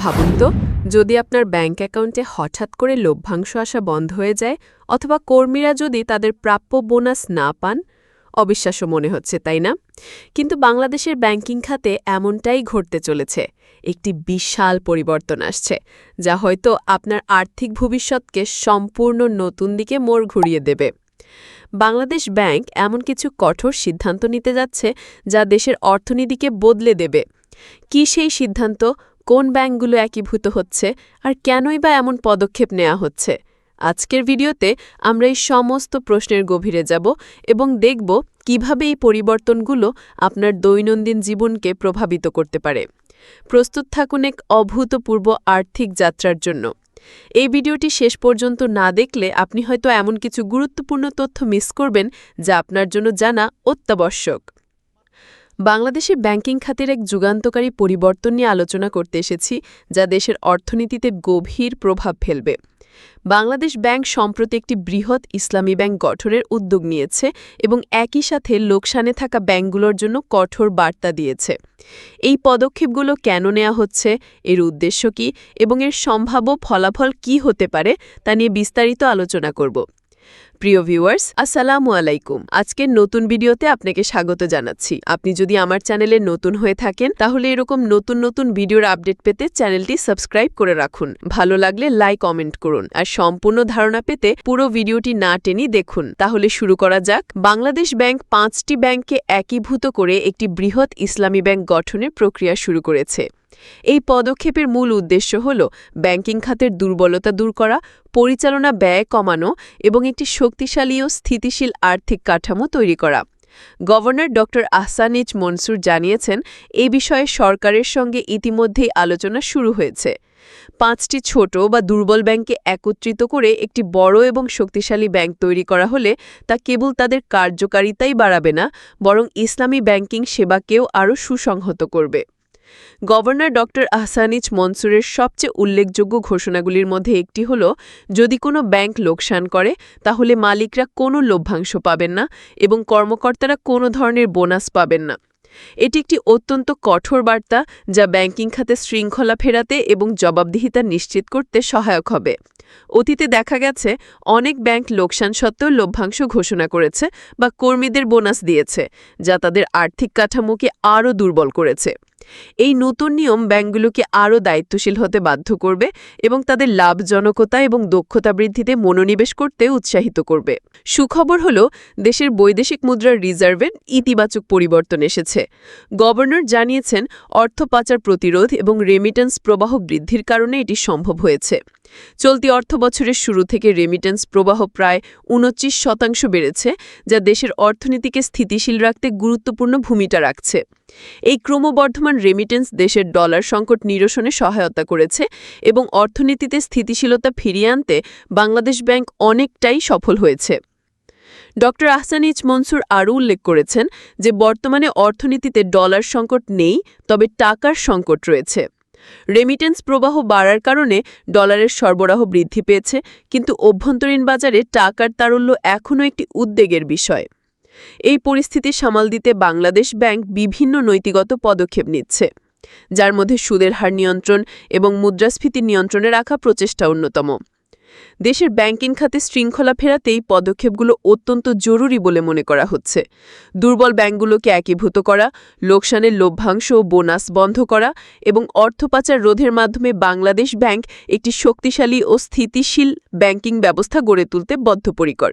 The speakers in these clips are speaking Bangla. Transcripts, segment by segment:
ভাবুন তো, যদি আপনার ব্যাংক অ্যাকাউন্টে হঠাৎ করে লভ্যাংশ আসা বন্ধ হয়ে যায় অথবা কর্মীরা যদি তাদের প্রাপ্য বোনাস না পান, অবিশ্বাস্য মনে হচ্ছে, তাই না? কিন্তু বাংলাদেশের ব্যাংকিং খাতে এমনটাই ঘটতে চলেছে। একটি বিশাল পরিবর্তন আসছে, যা হয়তো আপনার আর্থিক ভবিষ্যৎকে সম্পূর্ণ নতুন দিকে মোড় ঘুরিয়ে দেবে। বাংলাদেশ ব্যাংক এমন কিছু কঠোর সিদ্ধান্ত নিতে যাচ্ছে, যা দেশের অর্থনীতিকে বদলে দেবে। কি সেই সিদ্ধান্ত? কোন ব্যাংকগুলো একীভূত হচ্ছে আর কেনই বা এমন পদক্ষেপ নেওয়া হচ্ছে। আজকের ভিডিওতে আমরা এই সমস্ত প্রশ্নের গভীরে যাব এবং দেখব কীভাবে এই পরিবর্তনগুলো আপনার দৈনন্দিন জীবনকে প্রভাবিত করতে পারে। প্রস্তুত থাকুন এক অভূতপূর্ব আর্থিক যাত্রার জন্য। এই ভিডিওটি শেষ পর্যন্ত না দেখলে আপনি হয়তো এমন কিছু গুরুত্বপূর্ণ তথ্য মিস করবেন যা আপনার জন্য জানা অত্যাবশ্যক। বাংলাদেশের ব্যাংকিং খাতের এক যুগান্তকারী পরিবর্তন নিয়ে আলোচনা করতে এসেছি, যা দেশের অর্থনীতিতে গভীর প্রভাব ফেলবে। বাংলাদেশ ব্যাংক সম্প্রতি একটি বৃহৎ ইসলামী ব্যাংক গঠনের উদ্যোগ নিয়েছে এবং একই সাথে লোকসানে থাকা ব্যাংকগুলোর জন্য কঠোর বার্তা দিয়েছে। এই পদক্ষেপগুলো কেন নেওয়া হচ্ছে, এর উদ্দেশ্য কি, এবং এর সম্ভাব্য ফলাফল কি হতে পারে, তা নিয়ে বিস্তারিত আলোচনা করব। প্রিয় ভিউয়ার্স, আসসালামু আলাইকুম। আজকের নতুন ভিডিওতে আপনাকে স্বাগত জানাচ্ছি। আপনি যদি আমার চ্যানেলে নতুন হয়ে থাকেন, তাহলে এরকম নতুন নতুন ভিডিওর আপডেট পেতে চ্যানেলটি সাবস্ক্রাইব করে রাখুন। ভালো লাগলে লাইক, কমেন্ট করুন। আর সম্পূর্ণ ধারণা পেতে পুরো ভিডিওটি না টেনি দেখুন। তাহলে শুরু করা যাক। বাংলাদেশ ব্যাংক পাঁচটি ব্যাংককে একীভূত করে একটি বৃহৎ ইসলামী ব্যাংক গঠনের প্রক্রিয়া শুরু করেছে। এই পদক্ষেপের মূল উদ্দেশ্য হল ব্যাংকিং খাতের দুর্বলতা দূর করা, পরিচালনা ব্যয় কমানো এবং একটি শক্তিশালী ও স্থিতিশীল আর্থিক কাঠামো তৈরি করা। গভর্নর ড. আহসানিজ মনসুর জানিয়েছেন, এ বিষয়ে সরকারের সঙ্গে ইতিমধ্যেই আলোচনা শুরু হয়েছে। পাঁচটি ছোট বা দুর্বল ব্যাংককে একত্রিত করে একটি বড় এবং শক্তিশালী ব্যাংক তৈরি করা হলে তা কেবল তাদের কার্যকারিতাই বাড়াবে না, বরং ইসলামী ব্যাংকিং সেবাকেও আরও সুসংহত করবে। গভর্নর ড আহসানিজ মনসুরের সবচেয়ে উল্লেখযোগ্য ঘোষণাগুলির মধ্যে একটি হল, যদি কোনো ব্যাংক লোকসান করে, তাহলে মালিকরা কোনো লভ্যাংশ পাবেন না এবং কর্মকর্তারা কোনো ধরনের বোনাস পাবেন না। এটি একটি অত্যন্ত কঠোর বার্তা যা ব্যাংকিং খাতে শৃঙ্খলা ফেরাতে এবং জবাবদিহিতা নিশ্চিত করতে সহায়ক হবে। অতীতে দেখা গেছে, অনেক ব্যাংক লোকসান সত্ত্বেও লভ্যাংশ ঘোষণা করেছে বা কর্মীদের বোনাস দিয়েছে, যা তাদের আর্থিক কাঠামোকে আরও দুর্বল করেছে। এই নতুন নিয়ম ব্যাংকগুলোকে আরও দায়িত্বশীল হতে বাধ্য করবে এবং তাদের লাভজনকতা এবং দক্ষতা বৃদ্ধিতে মনোনিবেশ করতে উৎসাহিত করবে। সুখবর হল, দেশের বৈদেশিক মুদ্রার রিজার্ভের ইতিবাচক পরিবর্তন এসেছে। গভর্নর জানিয়েছেন, অর্থ পাচার প্রতিরোধ এবং রেমিটেন্স প্রবাহ বৃদ্ধির কারণে এটি সম্ভব হয়েছে। চলতি অর্থ বছরের শুরু থেকে রেমিটেন্স প্রবাহ প্রায় উনচিশ শতাংশ বেড়েছে, যা দেশের অর্থনীতিকে স্থিতিশীল রাখতে গুরুত্বপূর্ণ ভূমিকা রাখছে। এই ক্রমবর্ধমান রেমিটেন্স দেশের ডলার সংকট নিরসনে সহায়তা করেছে এবং অর্থনীতিতে স্থিতিশীলতা ফিরিয়ে আনতে বাংলাদেশ ব্যাংক অনেকটাই সফল হয়েছে। ড. আহসান ইচ মনসুর আরও উল্লেখ করেছেন যে, বর্তমানে অর্থনীতিতে ডলার সংকট নেই, তবে টাকার সংকট রয়েছে। রেমিটেন্স প্রবাহ বাড়ার কারণে ডলারের সরবরাহ বৃদ্ধি পেয়েছে, কিন্তু অভ্যন্তরীণ বাজারে টাকার তারল্য এখনও একটি উদ্বেগের বিষয়। এই পরিস্থিতি সামাল দিতে বাংলাদেশ ব্যাংক বিভিন্ন নৈতিগত পদক্ষেপ নিচ্ছে, যার মধ্যে সুদের হার নিয়ন্ত্রণ এবং মুদ্রাস্ফীতি নিয়ন্ত্রণে রাখা প্রচেষ্টা অন্যতম। দেশের ব্যাংকিং খাতে শৃঙ্খলা ফেরাতেই পদক্ষেপগুলো অত্যন্ত জরুরি বলে মনে করা হচ্ছে। দুর্বল ব্যাংকগুলোকে একীভূত করা, লোকসানের লভ্যাংশ ও বোনাস বন্ধ করা এবং অর্থপাচার রোধের মাধ্যমে বাংলাদেশ ব্যাংক একটি শক্তিশালী ও স্থিতিশীল ব্যাংকিং ব্যবস্থা গড়ে তুলতে বদ্ধপরিকর।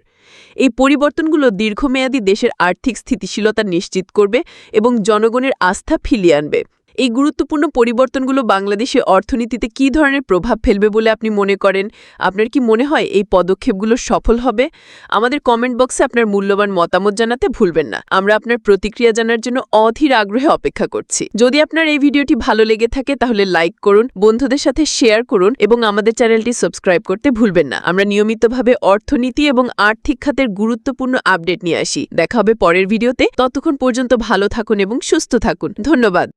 এই পরিবর্তনগুলো দীর্ঘমেয়াদী দেশের আর্থিক স্থিতিশীলতা নিশ্চিত করবে এবং জনগণের আস্থা ফিরিয়ে আনবে। এই গুরুত্বপূর্ণ পরিবর্তনগুলো বাংলাদেশের অর্থনীতিতে কী ধরনের প্রভাব ফেলবে বলে আপনি মনে করেন? আপনার কি মনে হয় এই পদক্ষেপগুলো সফল হবে? আমাদের কমেন্ট বক্সে আপনার মূল্যবান মতামত জানাতে ভুলবেন না। আমরা আপনার প্রতিক্রিয়া জানার জন্য অধীর আগ্রহে অপেক্ষা করছি। যদি আপনার এই ভিডিওটি ভালো লেগে থাকে তাহলে লাইক করুন, বন্ধুদের সাথে শেয়ার করুন এবং আমাদের চ্যানেলটি সাবস্ক্রাইব করতে ভুলবেন না। আমরা নিয়মিতভাবে অর্থনীতি এবং আর্থিক খাতের গুরুত্বপূর্ণ আপডেট নিয়ে আসি। দেখা হবে পরের ভিডিওতে। ততক্ষণ পর্যন্ত ভালো থাকুন এবং সুস্থ থাকুন। ধন্যবাদ।